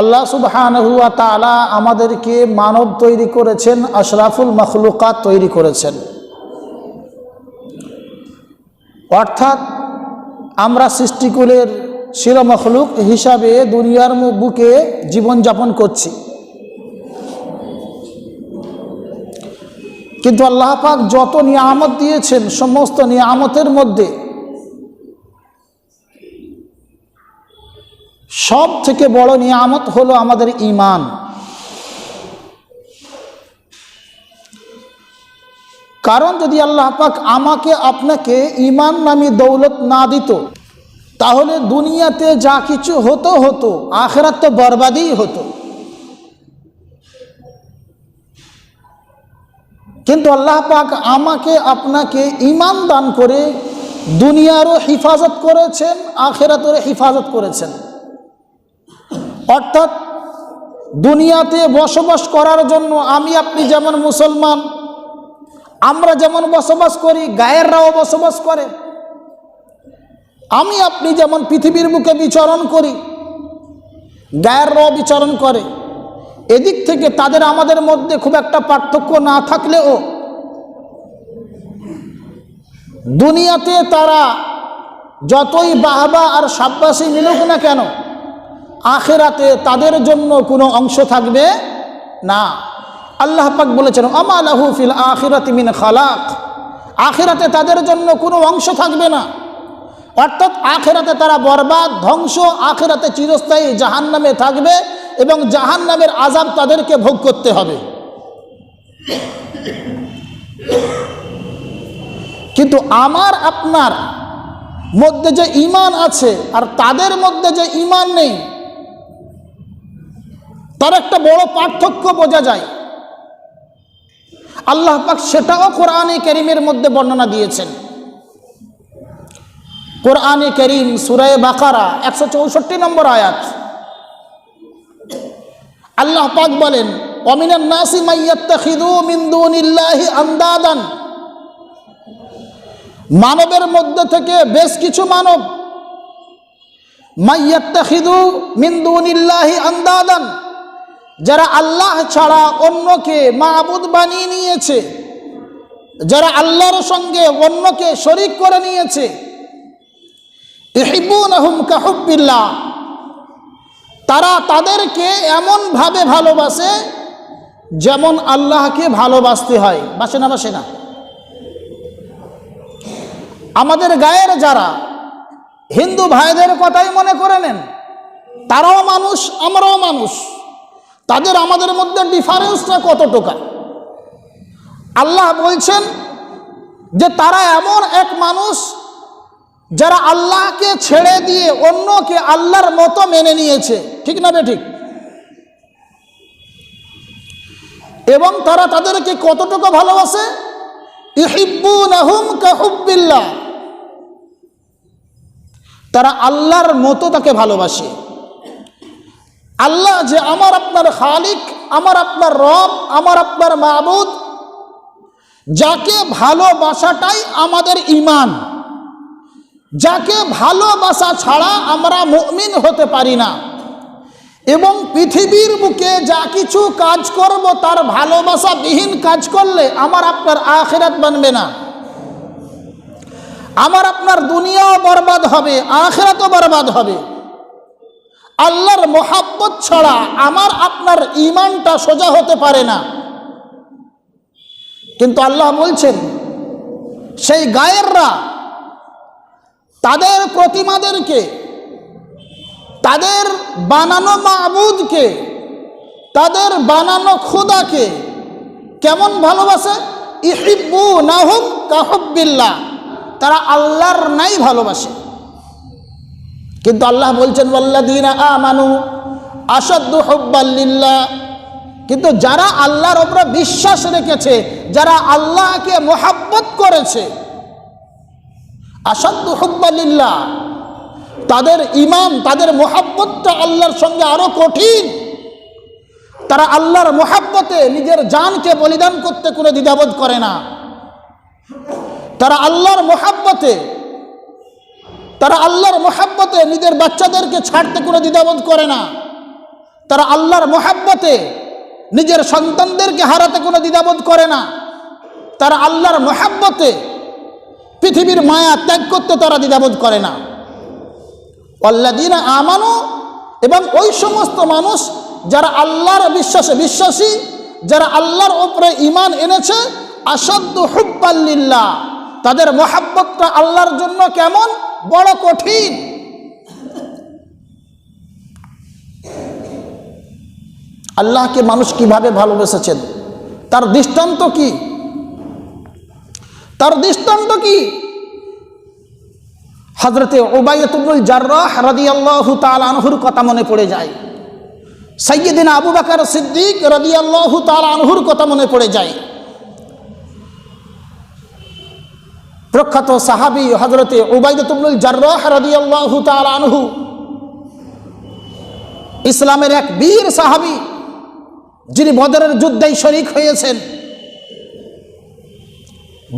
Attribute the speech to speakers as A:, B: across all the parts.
A: আল্লাহ সুবহানহুয়া তালা আমাদেরকে মানব তৈরি করেছেন, আশরাফুল মখলুকাত তৈরি করেছেন। অর্থাৎ আমরা সৃষ্টিকুলের শিরমখলুক হিসাবে দুনিয়ার বুকে জীবনযাপন করছি। কিন্তু আল্লাহ পাক যত নিয়ামত দিয়েছেন, সমস্ত নিয়ামতের মধ্যে সব থেকে বড় নিয়ামত হলো আমাদের ইমান কারণ যদি আল্লাহ পাক আমাকে আপনাকে ইমান নামী দৌলত না দিত, তাহলে দুনিয়াতে যা কিছু হতো হতো। আখেরাত তো বরবাদই হতো। কিন্তু আল্লাহ পাক আমাকে আপনাকে ইমান দান করে দুনিয়ারও হিফাজত করেছেন, আখেরাতেরও হিফাজত করেছেন। অর্থাৎ দুনিয়াতে বসবাস করার জন্য আমি, আপনি যেমন মুসলমান, আমরা যেমন বসবাস করি, গায়েররাও বসবাস করে। আমি, আপনি যেমন পৃথিবীর বুকে বিচরণ করি, গায়েররাও বিচরণ করে। এদিক থেকে তাদের আমাদের মধ্যে খুব একটা পার্থক্য না থাকলেও দুনিয়াতে তারা যতই বাহবা আর সাব্বাসী মিলুক না কেন, আখেরাতে তাদের জন্য কোনো অংশ থাকবে না। আল্লাহ পাক বলেছেন আমালাহু ফিল আখিরাতি মিন খালাক। আখেরাতে তাদের জন্য কোনো অংশ থাকবে না। অর্থাৎ আখেরাতে তারা বরবাদ, ধ্বংস, আখেরাতে চিরস্থায়ী জাহান নামে থাকবে। এবং জাহান নামের আজাব তাদেরকে ভোগ করতে হবে। কিন্তু আমার, আপনার মধ্যে যে ইমান আছে আর তাদের মধ্যে যে ইমান নেই, তার একটা বড় পার্থক্য বোঝা যায়। আল্লাহ পাক সেটাও কোরআনে করিমের মধ্যে বর্ণনা দিয়েছেন। কোরআনে করিম সুরায় বাকারা একশো চৌষট্টি নম্বর আয়াত। আল্লাহ পাক বলেন অমিনান নাসি মাইয়াত্তাখিদু মিন দুনিল্লাহি আন্দাদান। মানবের মধ্যে থেকে বেশ কিছু মানব মাইয়াত্তাখিদু মিন দুনিল্লাহি আন্দাদান। যারা আল্লাহ ছাড়া অন্যকে মাহবুদ বানিয়ে নিয়েছে, যারা আল্লাহর সঙ্গে অন্যকে শরিক করে নিয়েছে। ইহিবুনহুম কাহুব্বিল্লাহ। তারা তাদেরকে এমনভাবে ভালোবাসে যেমন আল্লাহকে ভালোবাসতে হয়। বাসে না বাসে না। আমাদের গায়ের যারা হিন্দু ভাইদের কথাই মনে করে নেন, তারাও মানুষ, আমরাও মানুষ। তাদের আমাদের মধ্যে ডিফারেন্সটা কত টাকা আল্লাহ বলছেন যে তারা এমন এক মানুষ যারা আল্লাহকে ছেড়ে দিয়ে অন্যকে আল্লাহর মতো মেনে নিয়েছে, ঠিক না বে ঠিক? এবং তারা তাদেরকে কতটুকু ভালোবাসে? তারা আল্লাহর মতো তাকে ভালোবাসে। আল্লাহ যে আমার আপনার খালিক, আমার আপনার রব, আমার আপনার মাহবুদ যাকে ভালোবাসাটাই আমাদের ইমান যাকে ভালোবাসা ছাড়া আমরা মুমিন হতে পারি না। এবং পৃথিবীর বুকে যা কিছু কাজ করব, তার ভালোবাসা বিহীন কাজ করলে আমার আপনার আখেরাত বানবে না। আমার আপনার দুনিয়াও বরবাদ হবে, আখেরাতও বরবাদ হবে। আল্লাহর মোহাব্বত ছাড়া আমার আপনার ইমানটা সোজা হতে পারে না। কিন্তু আল্লাহ বলছেন, সেই গায়েররা তাদের প্রতিমাদেরকে, তাদের বানানো মাবুদকে, তাদের বানানো খোদাকে কেমন ভালোবাসে? ইহিব্বু নাহুম কাহব্বিল্লা তারা আল্লাহর নাই ভালোবাসে। কিন্তু আল্লাহ বলছেন ওয়াল্লাদিনা আমানু আসাদ্দু হব্বাল্লিল্লাহ কিন্তু যারা আল্লাহর ওপরে বিশ্বাস রেখেছে, যারা আল্লাহকে মোহাব্বত করেছে আসাদ্দু হব্বাল্লিল্লাহ তাদের ইমান তাদের মোহাব্বতটা আল্লাহর সঙ্গে আরও কঠিন। তারা আল্লাহর মোহাব্বতে নিজের জানকে বলিদান করতে কোনো দ্বিধাবোধ করে না। তারা আল্লাহর মোহাব্বতে, তারা আল্লাহর মোহাব্বতে নিজের বাচ্চাদেরকে ছাড়তে কোনো দ্বিধাবোধ করে না। তারা আল্লাহর মোহাব্বতে নিজের সন্তানদেরকে হারাতে কোনো দ্বিধাবোধ করে না। তারা আল্লাহর মোহাব্বতে পৃথিবীর মায়া ত্যাগ করতে তারা দ্বিধাবোধ করে না। অল্লাদিনা আমানো এবং ওই সমস্ত মানুষ যারা আল্লাহর বিশ্বাসে বিশ্বাসী, যারা আল্লাহর ওপরে ইমান এনেছে আসাদ্দ হুব্বাল্লিল্লাহ তাদের মোহাব্বতটা আল্লাহর জন্য কেমন? বড় কঠিন। আল্লাহকে মানুষ কীভাবে ভালোবেসেছেন? তার দৃষ্টান্ত কি? তার দৃষ্টান্ত কি? হজরতে ওবায়তুল জার্রাহ রাদি আল্লাহ আনহুর কথা মনে পড়ে যায়। সৈয়দিন আবু বাকার সিদ্দিক রদি আল্লাহ আনহুর কথা মনে পড়ে যায়। প্রখ্যাত সাহাবি হজরতে ওবায়দুল জার্রাহ রদি আল্লাহ আনহু, ইসলামের এক বীর সাহাবি, যিনি বদরের যুদ্ধেই শরিক হয়েছেন।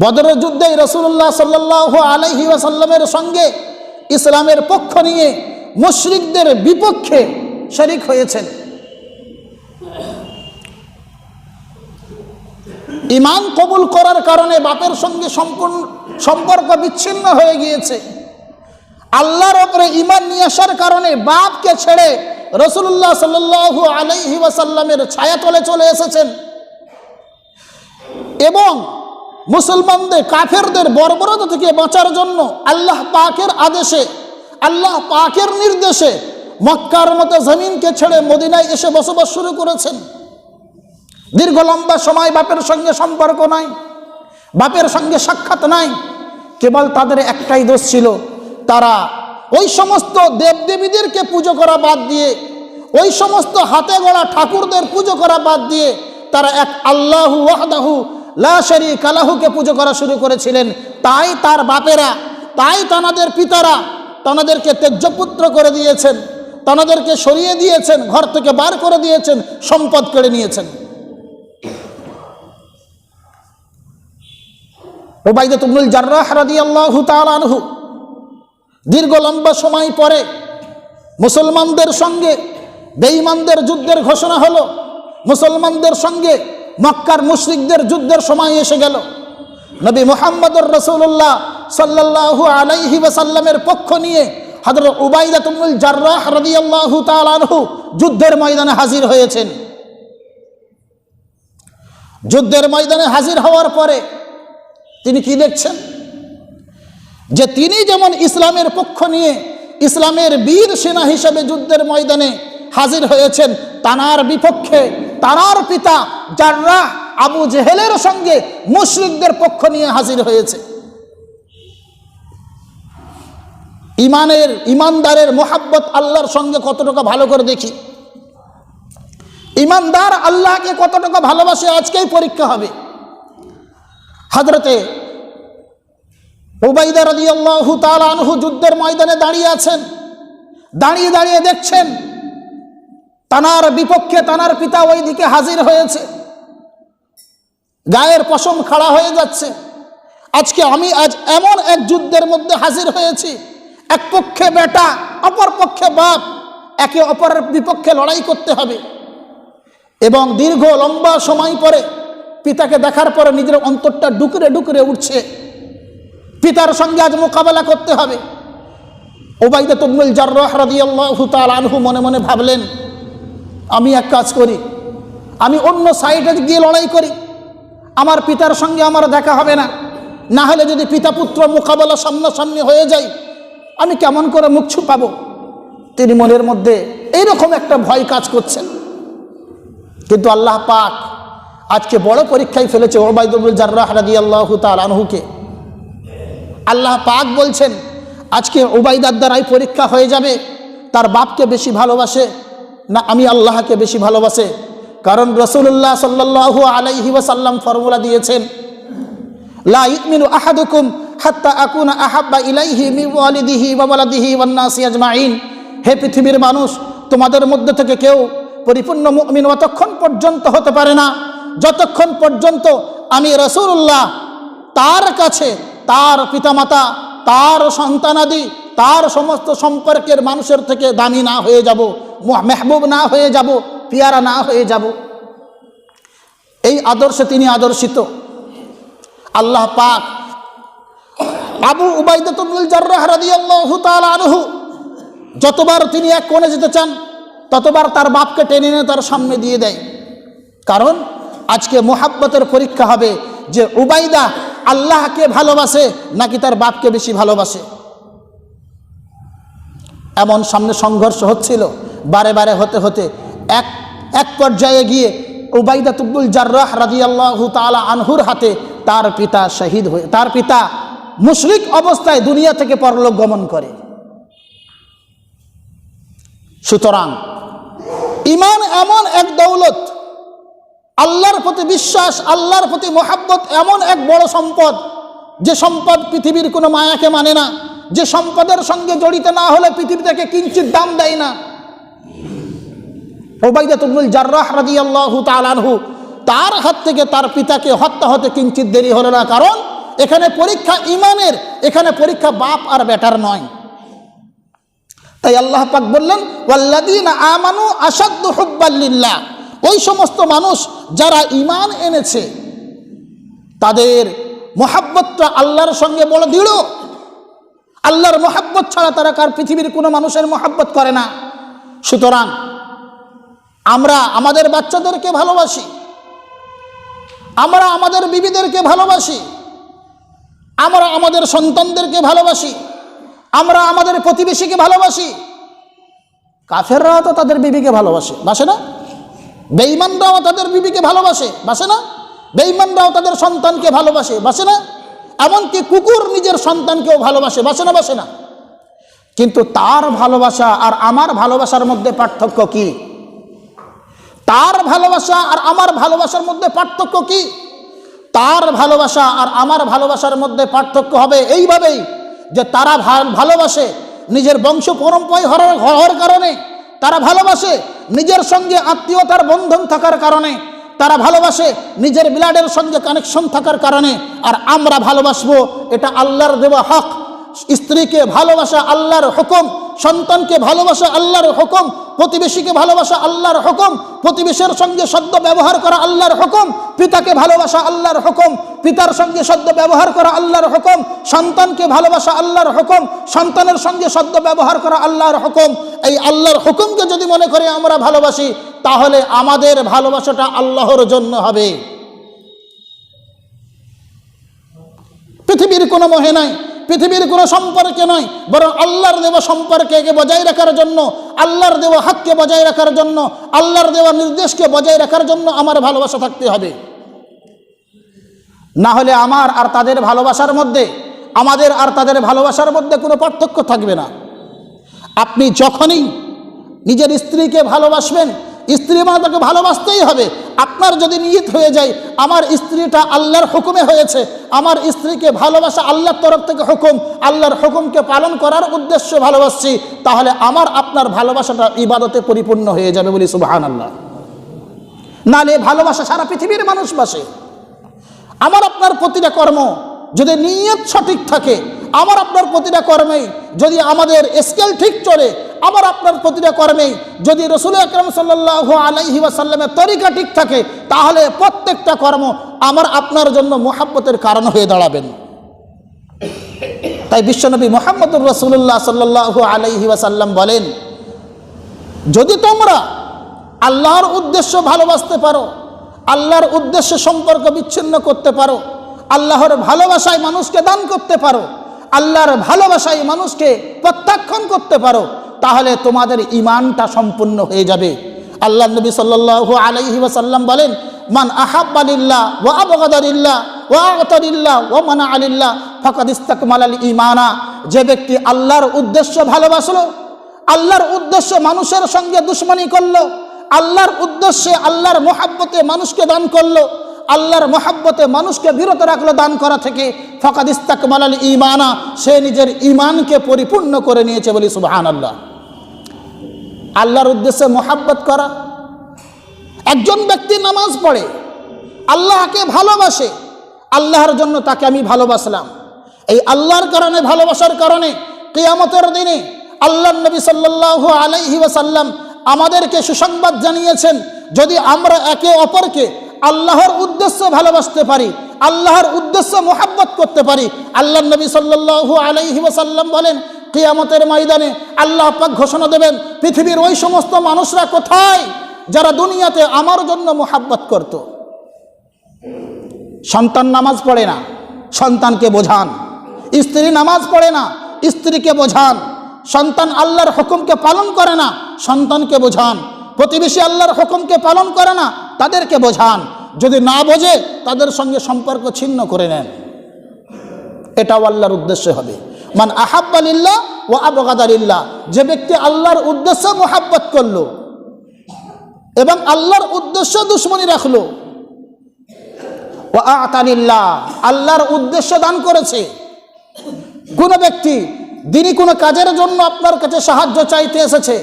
A: বদরের যুদ্ধে রসুল্লাহ সাল্লাহ আলহি ওয়াসাল্লামের সঙ্গে ইসলামের পক্ষ নিয়ে মুশরিকদের বিপক্ষে শরিক হয়েছেন। ইমান কবুল করার কারণে বাপের সঙ্গে সম্পূর্ণ সম্পর্ক বিচ্ছিন্ন হয়ে গিয়েছে। আল্লাহর ওপরে ইমান নিয়ে আসার কারণে বাপকে ছেড়ে রসুল্লাহ সাল্লাহ আলাইহি ওয়াসাল্লামের ছায়াতলে চলে এসেছেন। এবং মুসলমানদের, কাফেরদের বর্বরতা থেকে বাঁচার জন্য আল্লাহ পাকের আদেশে, আল্লাহ পাকের নির্দেশে মক্কার মতো জমিনকে ছেড়ে মদিনায় এসে বসবাস শুরু করেছেন। দীর্ঘ লম্বা সময় বাপের সঙ্গে সম্পর্ক নাই, বাপের সঙ্গে সাক্ষাৎ নাই, কেবল তাদের একটাই দোষ ছিল, তারা ওই সমস্ত দেবদেবীদেরকে পুজো করা বাদ দিয়ে, ওই সমস্ত হাতে গড়া ঠাকুরদের পুজো করা বাদ দিয়ে তারা এক আল্লাহু ওয়াহদাহু লা শরীক আলাহুকে পুজো করা শুরু করেছিলেন। তাই তার বাপেরা, তাই তানাদের পিতারা তানাদেরকে তেজ্যপুত্র করে দিয়েছেন, তানাদেরকে সরিয়ে দিয়েছেন, ঘর থেকে বার করে দিয়েছেন, সম্পদ কেড়ে নিয়েছেন। তুমুল দীর্ঘ লম্বা সময় পরে মুসলমানদের সঙ্গে, বেঈমানদের যুদ্ধের ঘোষণা হলো, মুসলমানদের সঙ্গে মক্কার মুশরিকদের যুদ্ধের সময় এসে গেল। নবী মোহাম্মদুর রসুল্লাহ সাল্লাল্লাহু আলাইহি ওয়াসাল্লামের পক্ষ নিয়ে হযরত উবাইদা তুমুল জার্রাহ রাদিয়াল্লাহু আনহু যুদ্ধের ময়দানে হাজির হয়েছেন। যুদ্ধের ময়দানে হাজির হওয়ার পরে তিনি কি দেখছেন? যে তিনি যেমন ইসলামের পক্ষ নিয়ে ইসলামের বীর সেনা হিসেবে যুদ্ধের ময়দানে হাজির হয়েছেন, তানার বিপক্ষে তানার পিতা যাররা আবু জেহেলের সঙ্গে মুশরিকদের পক্ষ নিয়ে হাজির হয়েছে। ইমানের, ইমানদারের মোহাব্বত আল্লাহর সঙ্গে কতটুকু ভালো করে দেখি? ইমানদার আল্লাহকে কতটুকু ভালোবাসে আজকেই পরীক্ষা হবে। হাজরতে ওবাইদা রাজি আল্লাহু আনহু যুদ্ধের ময়দানে দাঁড়িয়ে আছেন। দাঁড়িয়ে দাঁড়িয়ে দেখছেন তানার বিপক্ষে তানার পিতা ওই দিকে হাজির হয়েছে। গায়ের পশম খাড়া হয়ে যাচ্ছে। আজকে আমি আজ এমন এক যুদ্ধের মধ্যে হাজির হয়েছি। এক পক্ষে বেটা, অপর পক্ষে বাপ। একে অপরের বিপক্ষে লড়াই করতে হবে। এবং দীর্ঘ লম্বা সময় পরে পিতাকে দেখার পরে নিজের অন্তরটা ডুকরে ডুকরে উঠছে। পিতার সঙ্গে আজ মোকাবেলা করতে হবে। ওবাইদা তুমুল জার্রাহ রাদিয়াল্লাহু তাআলা আনহু মনে মনে ভাবলেন আমি এক কাজ করি। আমি অন্য সাইডে গিয়ে লড়াই করি। আমার পিতার সঙ্গে আমার দেখা হবে না। না হলে যদি পিতা পুত্র মোকাবেলা সামনাসামনি হয়ে যায়, আমি কেমন করে মুখ ছুপাবো? তিনি মনের মধ্যে এইরকম একটা ভয় কাজ করছেন। কিন্তু আল্লাহ পাক আজকে বড় পরীক্ষায় ফেলেছে ওবায়দুল জার্রাহ রাদিয়াল্লাহু তাআলা আনহুকে। আল্লাহ পাক বলছেন, আজকে ওবায়দার দ্বারাই পরীক্ষা হয়ে যাবে, তার বাপকে বেশি ভালোবাসে না আমি আল্লাহকে বেশি ভালোবাসে। কারণ রসুল্লাহ সাল্লাহ আলাইহি ওয়াসাল্লাম ফর্মুলা দিয়েছেন, লা ইউমিনু আহাদুকুম হাত্তা আকুনা আহাব্বা ইলাইহি মি ওয়ালিদিহি ওয়া ওয়ালাদিহি ওয়ান আজমাইন। হে পৃথিবীর মানুষ, তোমাদের মধ্যে থেকে কেউ পরিপূর্ণ মুমিন অতক্ষণ পর্যন্ত হতে পারে না। যতক্ষণ পর্যন্ত আমি রসুল্লাহ তার কাছে, তার পিতামাতা, তার সন্তানাদি তার সমস্ত সম্পর্কের মানুষের থেকে দামি না হয়ে যাব মেহবুব না হয়ে যাব, পিয়ারা না হয়ে যাব। এই আদর্শে তিনি আদর্শিত। আল্লাহ পাক আবু আনহু যতবার তিনি এক কোণে যেতে চান, ততবার তার বাপকে টেনে এনে তার সামনে দিয়ে দেয়। কারণ আজকে মোহাব্বতের পরীক্ষা হবে যে উবাইদা আল্লাহকে ভালোবাসে নাকি তার বাপকে বেশি ভালোবাসে। এমন সামনে সংঘর্ষ হচ্ছিল। বারে বারে হতে হতে এক এক পর্যায়ে গিয়ে উবাইদা তুব্বুল জার্রাহ রাদিয়াল্লাহু তাআলা আনহুর হাতে তার পিতা শহীদ হয়ে, তার পিতা মুশরিক অবস্থায় দুনিয়া থেকে পরলোক গমন করে। সুতরাং ইমান এমন এক দৌলত, আল্লাহর প্রতি বিশ্বাস, আল্লাহর প্রতি মোহাব্বত এমন এক বড় সম্পদ, যে সম্পদ পৃথিবীর কোনো মায়াকে মানে না। যে সম্পদের সঙ্গে জড়িত না হলে পৃথিবী থেকে কিঞ্চিত দাম দেয় না। ওবাইদাতুল জার্রাহ রাদিয়াল্লাহু তাআলাহু তার হাত থেকে তার পিতাকে হত্যা হতে কিঞ্চিত দেরি হলো না, কারণ এখানে পরীক্ষা ইমানের, এখানে পরীক্ষা বাপ আর বেটার নয়। তাই আল্লাহ পাক বললেন ওয়াল্লাদিনা আমানু আসাদ্দু হুব্বাল্লিল্লাহ ওই সমস্ত মানুষ যারা ইমান এনেছে, তাদের মোহাব্বতটা আল্লাহর সঙ্গে বড় দৃঢ়। আল্লাহর মোহাব্বত ছাড়া তারা কার পৃথিবীর কোনো মানুষের মোহাব্বত করে না। সুতরাং আমরা আমাদের বাচ্চাদেরকে ভালোবাসি, আমরা আমাদের বিবিদেরকে ভালোবাসি, আমরা আমাদের সন্তানদেরকে ভালোবাসি, আমরা আমাদের প্রতিবেশীকে ভালোবাসি। কাফেররাও তো তাদের বিবিকে ভালোবাসে, বাসে না? বেঈমানরাও তাদের বিবিকে ভালোবাসে, বাসে না? বেঈমানরাও তাদের সন্তানকে ভালোবাসে, বাসে না? এমনকি কুকুর নিজের সন্তানকেও ভালোবাসে, বাসে না বাসে না। কিন্তু তার ভালোবাসা আর আমার ভালোবাসার মধ্যে পার্থক্য কি? তার ভালোবাসা আর আমার ভালোবাসার মধ্যে পার্থক্য কি? তার ভালোবাসা আর আমার ভালোবাসার মধ্যে পার্থক্য হবে এইভাবেই যে তারা ভালোবাসে নিজের বংশ পরম্পরায় হওয়ার কারণে, তারা ভালোবাসে নিজের সঙ্গে আত্মীয়তার বন্ধন থাকার কারণে তারা ভালোবাসে, নিজের ব্লাডের সঙ্গে কানেকশন থাকার কারণে। আর আমরা ভালোবাসবো, এটা আল্লাহর দেওয়া হক। স্ত্রীকে ভালোবাসা আল্লাহর হুকুম, সন্তানকে ভালোবাসা আল্লাহর হুকুম, প্রতিবেশীকে ভালোবাসা আল্লাহর হুকুম, প্রতিবেশীর সঙ্গে সদ্য ব্যবহার করা আল্লাহর হুকুম, পিতাকে ভালোবাসা আল্লাহর হুকুম, পিতার সঙ্গে সদ্য ব্যবহার করা আল্লাহর হুকুম, সন্তানকে ভালোবাসা আল্লাহর হুকুম, সন্তানের সঙ্গে সদ্য ব্যবহার করা আল্লাহর হুকুম। এই আল্লাহর হুকুমকে যদি মনে করে আমরা ভালোবাসি তাহলে আমাদের ভালোবাসাটা আল্লাহর জন্য হবে। পৃথিবীর কোনো মোহে নাই, পৃথিবীর কোনো সম্পর্কে নয় বরং আল্লাহর দেওয়া সম্পর্কে বজায় রাখার জন্য, আল্লাহর দেওয়া হাককে বজায় রাখার জন্য, আল্লাহর দেওয়া নির্দেশকে বজায় রাখার জন্য আমার ভালোবাসা থাকতে হবে। না হলে আমার আর তাদের ভালোবাসার মধ্যে, আমাদের আর তাদের ভালোবাসার মধ্যে কোনো পার্থক্য থাকবে না। আপনি যখনই নিজের স্ত্রীকে ভালোবাসবেন স্ত্রী মানে তাকে ভালোবাসতেই হবে। আপনার যদি নিয়ত হয়ে যায়, আমার স্ত্রীটা আল্লাহর হুকুমে হয়েছে। আমার স্ত্রীকে ভালোবাসা আল্লাহর তরফ থেকে হুকুম, আল্লাহর হুকুমকে পালন করার উদ্দেশ্য ভালোবাসছি, তাহলে আমার আপনার ভালোবাসাটা ইবাদতে পরিপূর্ণ হয়ে যাবে বলি সুবাহান আল্লাহ নালে ভালোবাসা সারা পৃথিবীর মানুষ বাসে। আমার আপনার প্রতিটা কর্ম যদি নিয়ত সঠিক থাকে, আমার আপনার প্রতিটা কর্মেই যদি আমাদের স্কেল ঠিক চলে আমার আপনার প্রতিটা কর্মেই যদি রসুল আকরম সাল্লাহ আলাইহি ওয়াসাল্লামের তরিকা ঠিক থাকে, তাহলে প্রত্যেকটা কর্ম আমার আপনার জন্য মোহাব্বতের কারণ হয়ে দাঁড়াবেন। তাই বিশ্বনবী মোহাম্মদুর রসুল্লাহ সাল্লাহ আলাইহি ওয়াসাল্লাম বলেন, যদি তোমরা আল্লাহর উদ্দেশ্য ভালোবাসতে পারো, আল্লাহর উদ্দেশ্য সম্পর্ক বিচ্ছিন্ন করতে পারো, আল্লাহর ভালোবাসায় মানুষকে দান করতে পারো, আল্লাহর ভালোবাসায় মানুষকে প্রত্যাখ্যান করতে পারো তাহলে তোমাদের ইমানটা সম্পূর্ণ হয়ে যাবে। আল্লাহ নবী সাল্লাল্লাহু আলাইহি ওয়াসাল্লাম বলেন, মান আহাব্বালিল্লাহ ওয়া আবগাদারিল্লাহ ওয়া আতারিল্লাহ ওয়া মানা আলিল্লাহ ফাকাদ ইস্তাকমালাল ঈমানা। যে ব্যক্তি আল্লাহর উদ্দেশ্য ভালোবাসলো, আল্লাহর উদ্দেশ্যে মানুষের সঙ্গে দুশ্মনী করল, আল্লাহর উদ্দেশ্যে আল্লাহর মোহাব্বতে মানুষকে দান করল, আল্লাহর মোহাব্বতে মানুষকে বিরত রাখল দান করা থেকে, ফকাদ ইস্তাকমাল আল ইমানা সে নিজের ইমানকে পরিপূর্ণ করে নিয়েছে বলি সুবহান আল্লাহ আল্লাহর উদ্দেশ্যে মোহাব্বত করা। একজন ব্যক্তি নামাজ পড়ে, আল্লাহকে ভালোবাসে, আল্লাহর জন্য তাকে আমি ভালোবাসলাম। এই আল্লাহর কারণে, ভালোবাসার কারণে কেয়ামতের দিনে আল্লাহ নবী সাল্লাল্লাহু আলাইহি ওয়াসাল্লাম আমাদেরকে সুসংবাদ জানিয়েছেন, যদি আমরা একে অপরকে আল্লাহর উদ্দেশ্যে ভালোবাসতে পারি, আল্লাহর উদ্দেশ্যে মোহাব্বত করতে পারি আল্লাহ নবী সাল্লাল্লাহু আলাইহি ওয়াসাল্লাম বলেন কিয়ামতের ময়দানে আল্লাহ পাক ঘোষণা দেবেন, পৃথিবীর ওই সমস্ত মানুষরা কোথায় যারা দুনিয়াতে আমার জন্য মোহাব্বত করত? সন্তান নামাজ পড়ে না, সন্তানকে বোঝান। স্ত্রী নামাজ পড়ে না, স্ত্রীকে বোঝান। সন্তান আল্লাহর হুকুমকে পালন করে না, সন্তানকে বোঝান। প্রতিবেশী আল্লাহর হুকুমকে পালন করে না, তাদেরকে বোঝান। যদি না বোঝে, তাদের সঙ্গে সম্পর্ক ছিন্ন করে নেন। এটাও আল্লাহর উদ্দেশ্য হবে। মান আহাব্বালিল্লাহ ও আবগাদারিল্লাহ যে ব্যক্তি আল্লাহর উদ্দেশ্যে মোহাব্বত করল এবং আল্লাহর উদ্দেশ্য দুশ্মনী রাখল ও আতানিল্লাহ আল্লাহর উদ্দেশ্য দান করেছে। কোনো ব্যক্তি দিনই কোনো কাজের জন্য আপনার কাছে সাহায্য চাইতে এসেছে,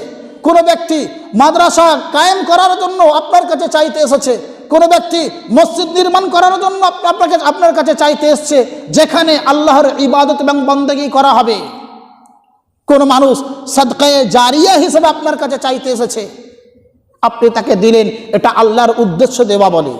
A: কোনো ব্যক্তি মাদ্রাসা কায়েম করার জন্য আপনার কাছে চাইতে এসেছে কোনো ব্যক্তি মসজিদ নির্মাণ করার জন্য আপনাকে, আপনার কাছে চাইতে এসছে যেখানে আল্লাহর ইবাদত এবং বন্দেগি করা হবে। কোন মানুষ সদকায়ে জারিয়া হিসেবে আপনার কাছে চাইতে এসেছে। আপনি তাকে দিলেন, এটা আল্লাহর উদ্দেশ্য দেওয়া বলে।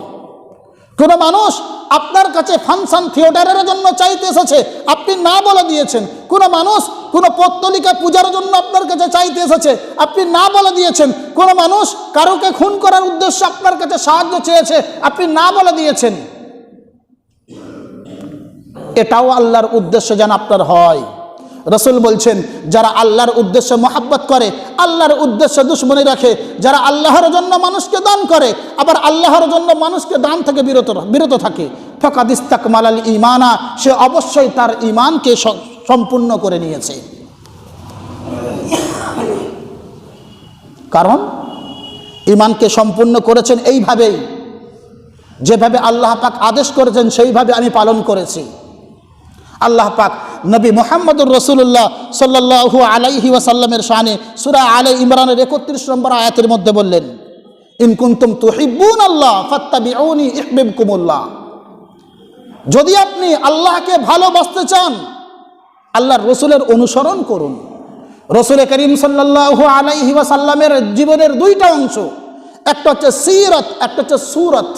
A: কোনো মানুষ আপনার কাছে ফাংশন থিয়েটারের জন্য চাইতে এসেছে, আপনি না বলে দিয়েছেন। কোনো মানুষ কোনো পত্তলিকা পূজার জন্য আপনার কাছে চাইতে এসেছে, আপনি না বলে দিয়েছেন। কোনো মানুষ কারোকে খুন করার উদ্দেশ্যে আপনার কাছে সাহায্য চেয়েছে, আপনি না বলে দিয়েছেন। এটাও আল্লাহর উদ্দেশ্য যেন আপনার হয়। রসুল বলছেন, যারা আল্লাহর উদ্দেশ্যে মহাব্বত করে, আল্লাহর উদ্দেশ্যে দুশ্মনী রাখে, যারা আল্লাহর জন্য মানুষকে দান করে, আবার আল্লাহর জন্য মানুষকে দান থেকে বিরত বিরত থাকে। ফকাদ ইস্তাক মালাল ইমানা সে অবশ্যই তার ইমানকে সম্পূর্ণ করে নিয়েছে। কারণ ইমানকে সম্পূর্ণ করেছেন এইভাবেই। যেভাবে আল্লাহ পাক আদেশ করেছেন, সেইভাবে আমি পালন করেছি। আল্লাহ পাক নবী মোহাম্মদুর রসুল্লাহ সাল্লাহু আলাইহি ওয়াসাল্লামের শানে সুরা আলাই ইমরানের একত্রিশ নম্বর আয়াতের মধ্যে বললেন ইনকুন্তুম তুহিব্বুন আল্লাহ ফাত্তাবিউনি ইহবিবকুমুল্লাহ যদি আপনি আল্লাহকে ভালোবাসতে চান, আল্লাহর রসুলের অনুসরণ করুন। রসুল করিম সাল্লাহু আলাইহি ওয়াসাল্লামের জীবনের দুইটা অংশ, একটা হচ্ছে সিরত, একটা হচ্ছে সুরত।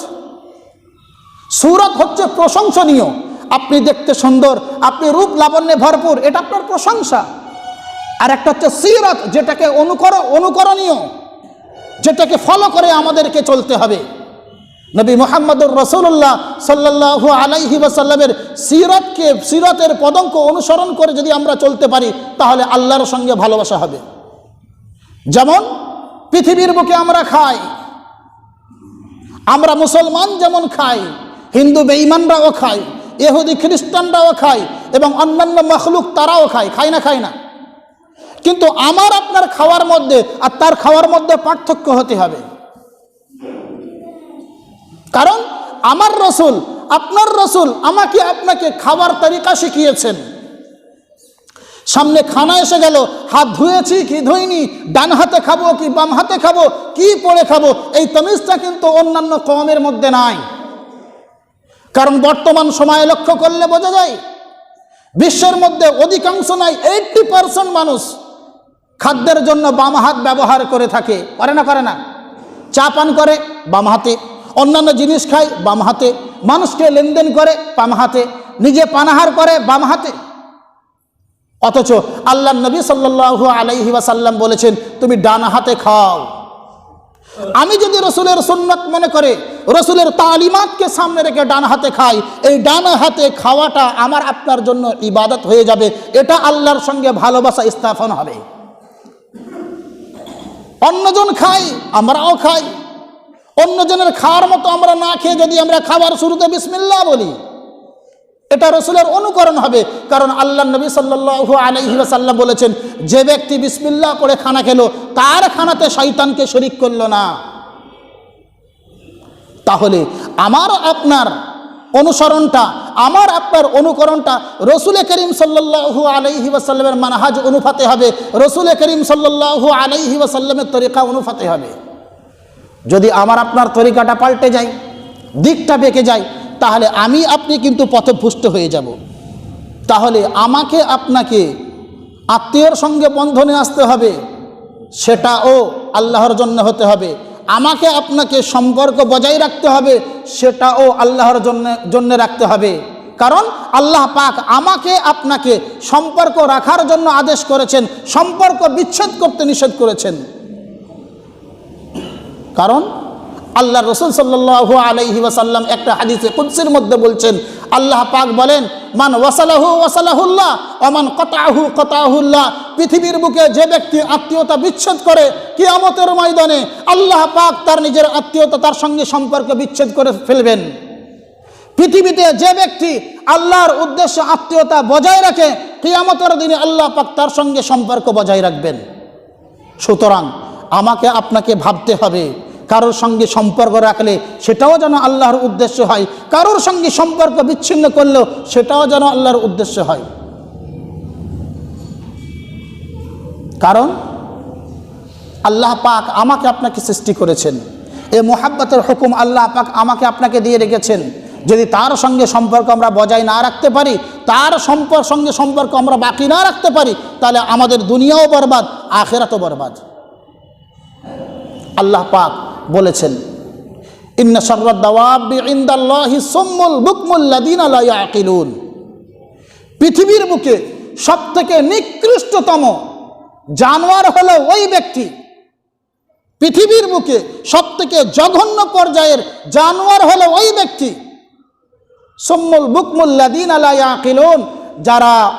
A: সুরত হচ্ছে প্রশংসনীয়। আপনি দেখতে সুন্দর, আপনি রূপ লাবণ্যে ভরপুর, এটা আপনার প্রশংসা। আর একটা হচ্ছে সিরত, যেটাকে অনুকর, অনুকরণীয়, যেটাকে ফলো করে আমাদেরকে চলতে হবে। নবী মোহাম্মদুর রসুল্লাহ সাল্লাহু আলাইহি ওয়াসাল্লামের সিরতকে, সিরতের পদঙ্ক অনুসরণ করে যদি আমরা চলতে পারি, তাহলে আল্লাহর সঙ্গে ভালোবাসা হবে। যেমন, পৃথিবীর বুকে আমরা খাই, আমরা মুসলমান যেমন খাই, হিন্দু বেঈমানরাও খায় এহুদি খ্রিস্টানরাও খায় এবং অন্যান্য মখলুক তারাও খায় খায় না খায় না। কিন্তু আমার আপনার খাওয়ার মধ্যে আর তার খাওয়ার মধ্যে পার্থক্য হতে হবে। কারণ আমার রসুল, আপনার রসুল আমাকে আপনাকে খাবার তালিকা শিখিয়েছেন। সামনে খানা এসে গেল, হাত ধুয়েছি কি ধুইনি, ডান হাতে খাব কি বাম হাতে খাব, কি পড়ে খাব, এই তমিজটা কিন্তু অন্যান্য কমের মধ্যে নাই। কারণ বর্তমান সময়ে লক্ষ্য করলে বোঝা যায়, বিশ্বের মধ্যে অধিকাংশ নাই এইটটি পার্সেন্ট মানুষ খাদ্যের জন্য বাম হাত ব্যবহার করে থাকে। করে না করে না? চা পান করে, বাম হাতে। অন্যান্য জিনিস খায়, বাম হাতে। মানুষকে লেনদেন করে, বাম হাতে। নিজে পানাহার করে, বাম হাতে। অথচ আল্লাহ নবী সাল্লাল্লাহু আলাইহি ওয়াসাল্লাম বলেছেন, তুমি ডান হাতে খাও। আমি যদি রসুলের সুন্নত মনে করে, রসুলের তালিমাতকে সামনে রেখে ডান হাতে খাই, এই ডান হাতে খাওয়াটা আমার আপনার জন্য ইবাদত হয়ে যাবে। এটা আল্লাহর সঙ্গে ভালোবাসা স্থাপন হবে। অন্যজন খাই আমরাও খাই। অন্যজনের খাওয়ার মতো আমরা না খেয়ে যদি আমরা খাবার শুরুতে বিসমিল্লা বলি এটা রসুলের অনুকরণ হবে। কারণ আল্লাহ নবী সাল্লাল্লাহু আলাইহি ওয়াসাল্লাম বলেছেন, যে ব্যক্তি বিসমিল্লাহ করে খানা খেলো, তার খানাতে শয়তানকে শরিক করল না। তাহলে আমার আপনার অনুসরণটা, আমার আপনার অনুকরণটা রসুলে করিম সাল্লাল্লাহু আলাইহি ওয়াসাল্লামের মানহাজ অনুফাতে হবে। রসুলে করিম সাল্লাল্লাহু আলাইহি ওয়াসাল্লামের তরিকা অনুফাতে হবে। যদি আমার আপনার তরিকাটা পাল্টে যায়, দিকটা বেঁকে যায় তাহলে আমি আপনি কিন্তু পথভুষ্ট হয়ে যাব। তাহলে আমাকে আপনাকে আত্মীয়র সঙ্গে বন্ধনে আসতে হবে। সেটাও আল্লাহর জন্য হতে হবে। আমাকে আপনাকে সম্পর্ক বজায় রাখতে হবে, সেটাও আল্লাহর জন্য জন্য রাখতে হবে। কারণ আল্লাহ পাক আমাকে আপনাকে সম্পর্ক রাখার জন্য আদেশ করেছেন, সম্পর্ক বিচ্ছেদ করতে নিষেধ করেছেন। কারণ আল্লাহ রসুল সাল্লাহ আলাইহি ওয়াসাল্লাম একটা হাদিসে কুদ্সির মধ্যে বলছেন, আল্লাহ পাক বলেন, মান ওয়াসালাহু ওয়াসালাহুল্লাহ অমান কতাহু কতাহুল্লাহ, পৃথিবীর বুকে যে ব্যক্তি আত্মীয়তা বিচ্ছেদ করে কিয়ামতের ময়দানে, আল্লাহ পাক তার নিজের আত্মীয়তা তার সঙ্গে সম্পর্ক বিচ্ছেদ করে ফেলবেন। পৃথিবীতে যে ব্যক্তি আল্লাহর উদ্দেশ্যে আত্মীয়তা বজায় রাখে, কিয়ামতের দিনে আল্লাহ পাক তার সঙ্গে সম্পর্ক বজায় রাখবেন। সুতরাং আমাকে আপনাকে ভাবতে হবে কারোর সঙ্গে সম্পর্ক রাখলে সেটাও যেন আল্লাহর উদ্দেশ্য হয়। কারোর সঙ্গে সম্পর্ক বিচ্ছিন্ন করলেও সেটাও যেন আল্লাহর উদ্দেশ্য হয়। কারণ আল্লাহ পাক আমাকে আপনাকে সৃষ্টি করেছেন। এ মোহাব্বতের হুকুম আল্লাহ পাক আমাকে আপনাকে দিয়ে রেখেছেন। যদি তার সঙ্গে সম্পর্ক আমরা বজায় না রাখতে পারি, তার সম্পর্ক সঙ্গে সম্পর্ক আমরা বাকি না রাখতে পারি, তাহলে আমাদের দুনিয়াও বরবাদ, আখেরাতও বরবাদ। আল্লাহ পাক বলেছেন ইয়াকিলুন। পৃথিবীর বুকে সবথেকে নিকৃষ্টতম জানোয়ার হলো ওই ব্যক্তি। পৃথিবীর বুকে সবথেকে জঘন্য পর্যায়ের জানোয়ার হলো ওই ব্যক্তি। সম্মুল বুকমুল্লাদিন আলা ইয়াকিলুন, যারা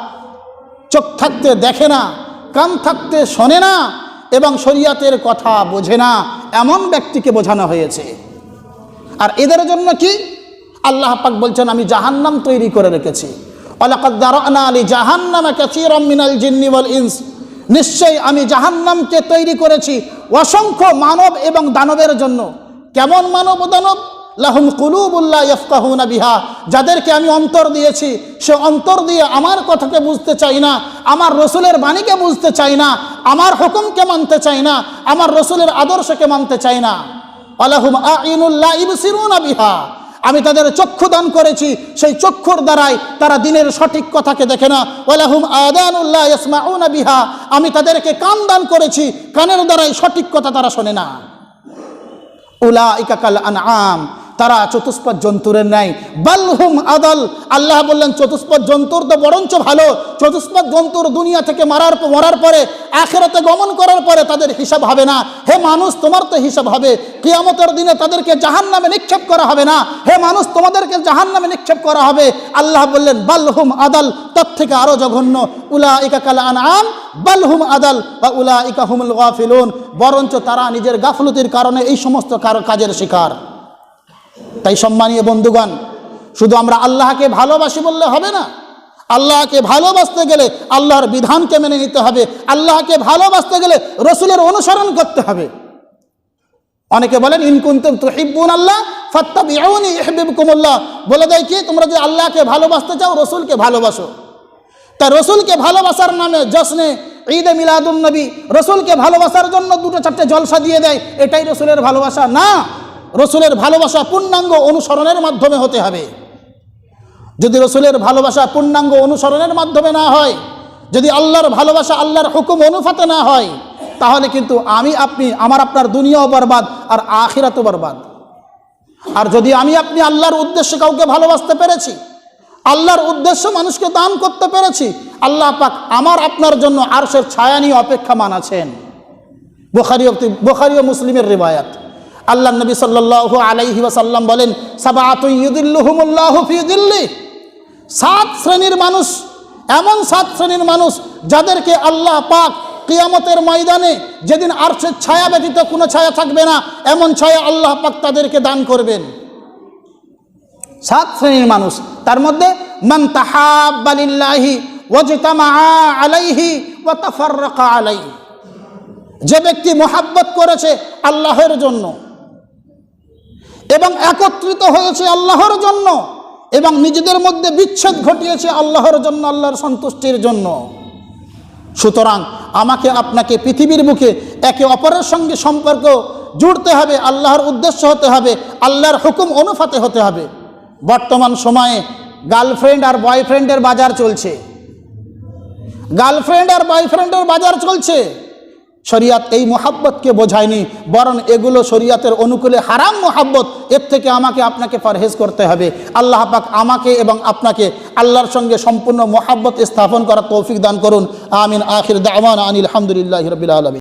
A: চোখ থাকতে দেখে না, কান থাকতে শোনে না এবং শরিয়াতের কথা বোঝে না, এমন ব্যক্তিকে বোঝানো হয়েছে। আর এদের জন্য কি? আল্লাহ পাক বলছেন, আমি জাহান্নাম তৈরি করে রেখেছি। অলাকাদ দারানা আলী জাহান্নামা কাসীরাম মিনাল ইনস। নিশ্চয়ই আমি জাহান্নামকে তৈরি করেছি অসংখ্য মানব এবং দানবের জন্য। কেমন মানব দানব? লাহুম কুলুবুল্লাহ ইফকাহুনা বিহা। যাদেরকে আমি অন্তর দিয়েছি, সে অন্তর দিয়ে আমার কথাকে বুঝতে চাই না, আমার রসুলের বাণীকে বুঝতে চাই না, আমার হুকুমকে মানতে চাই না, আমার রসুলের আদর্শকে মানতে চাই না। আলাহুম আইনুল্লাহ ইবসিরুনা বিহা। আমি তাদের চক্ষু দান করেছি, সেই চক্ষুর দ্বারাই তারা দিনের সঠিক কথাকে দেখে না। ওয়ালাহুম আদানুল্লাহ ইসমাউনা বিহা। আমি তাদেরকে কান দান করেছি, কানের দ্বারাই সঠিক কথা তারা শোনে না। উলা ইকাকাল আনআম। তারা চতুষ্পদ জন্তুরের ন্যায়। বালহুম আদল। আল্লাহ বললেন, চতুষ্পদ জন্তুর তো বরঞ্চ ভালো। চতুষ্পদ জন্তুর দুনিয়া থেকে মারার মরার পরে, আখেরাতে গমন করার পরে তাদের হিসাব হবে না। হে মানুষ, তোমার তো হিসাব হবে। কিয়ামতের দিনে তাদেরকে জাহান নামে নিক্ষেপ করা হবে না। হে মানুষ, তোমাদেরকে জাহান নামে নিক্ষেপ করা হবে। আল্লাহ বললেন, বালহুম আদল, তার থেকে আরও জঘন্য। উলা ইকাকাল আনআম, বালহুম আদাল, বা উলা ইকা হুমুল গাফিলুন। বরঞ্চ তারা নিজের গাফলতির কারণে এই সমস্ত কাজের শিকার। তাই সম্মানীয় বন্ধুগণ, শুধু আমরা আল্লাহকে ভালোবাসি বললে হবে না। আল্লাহকে ভালোবাসতে গেলে আল্লাহর বিধানকে মেনে নিতে হবে। আল্লাহকে ভালোবাসতে গেলে রসুলের অনুসরণ করতে হবে। অনেকে বলেন ইনকুন্তুম তুহিব্বুন আল্লাহ ফাত্তাবিউনি ইহবিবকুমুল্লাহ বলে দেয় কি, তোমরা যদি আল্লাহকে ভালোবাসতে চাও, রসুলকে ভালোবাসো। তা রসুলকে ভালোবাসার নামে জশ্নে ঈদে মিলাদুন নবী রসুলকে ভালোবাসার জন্য দুটো চারটে জলসা দিয়ে দেয়। এটাই রসুলের ভালোবাসা। না রসুলের ভালোবাসা পূর্ণাঙ্গ অনুসরণের মাধ্যমে হতে হবে। যদি রসুলের ভালোবাসা পূর্ণাঙ্গ অনুসরণের মাধ্যমে না হয়, যদি আল্লাহর ভালোবাসা আল্লাহর হুকুম অনুফাতে না হয়, তাহলে কিন্তু আমি, আপনি, আমার, আপনার দুনিয়াও বরবাদ আর আখিরাতও বরবাদ। আর যদি আমি, আপনি আল্লাহর উদ্দেশ্যে কাউকে ভালোবাসতে পেরেছি, আল্লাহর উদ্দেশ্য মানুষকে দান করতে পেরেছি, আল্লাহ পাক আমার, আপনার জন্য আরশের ছায়া নিয়ে অপেক্ষামান আছেন। বোখারি বোখারি ও মুসলিমের রিবায়াত। আল্লাহ নবী সাল্লাহ আলাইহি ওয়াসাল্লাম বলেন সাবাতুল্লাহ সাত শ্রেণির মানুষ, এমন সাত শ্রেণির মানুষ যাদেরকে আল্লাহ পাক কিয়ামতের ময়দানে যেদিন আরশের ছায়া ব্যতীত কোনো ছায়া থাকবে না, এমন ছায়া আল্লাহ পাক তাদেরকে দান করবেন। সাত শ্রেণির মানুষ, তার মধ্যে মান তাহাব্বালিল্লাহি ওয়াজতামা আলাইহি ওয়া তাফাররাকা আলাইহি। যে ব্যক্তি মোহাব্বত করেছে আল্লাহর জন্য এবং একত্রিত হয়েছে আল্লাহর জন্য এবং নিজেদের মধ্যে বিচ্ছেদ ঘটিয়েছে আল্লাহর জন্য, আল্লাহর সন্তুষ্টির জন্য। সুতরাং আমাকে আপনাকে পৃথিবীর বুকে একে অপরের সঙ্গে সম্পর্ক জুড়তে হবে, আল্লাহর উদ্দেশ্য হতে হবে, আল্লাহর হুকুম অনুফাতে হতে হবে। বর্তমান সময়ে গার্লফ্রেন্ড আর বয়ফ্রেন্ডের বাজার চলছে। গার্লফ্রেন্ড আর বয়ফ্রেন্ডের বাজার চলছে। শরিয়াত এই মোহাব্বতকে বোঝায়নি, বরং এগুলো শরিয়াতের অনুকূলে হারাম মোহাব্বত, এর থেকে আমাকে আপনাকে পরহেজ করতে হবে। আল্লাহ পাক আমাকে এবং আপনাকে আল্লাহর সঙ্গে সম্পূর্ণ মোহাব্বত স্থাপন করার তৌফিক দান করুন। আমিন। আখির দাওয়ান আনিল আলহামদুলিল্লাহ রবিল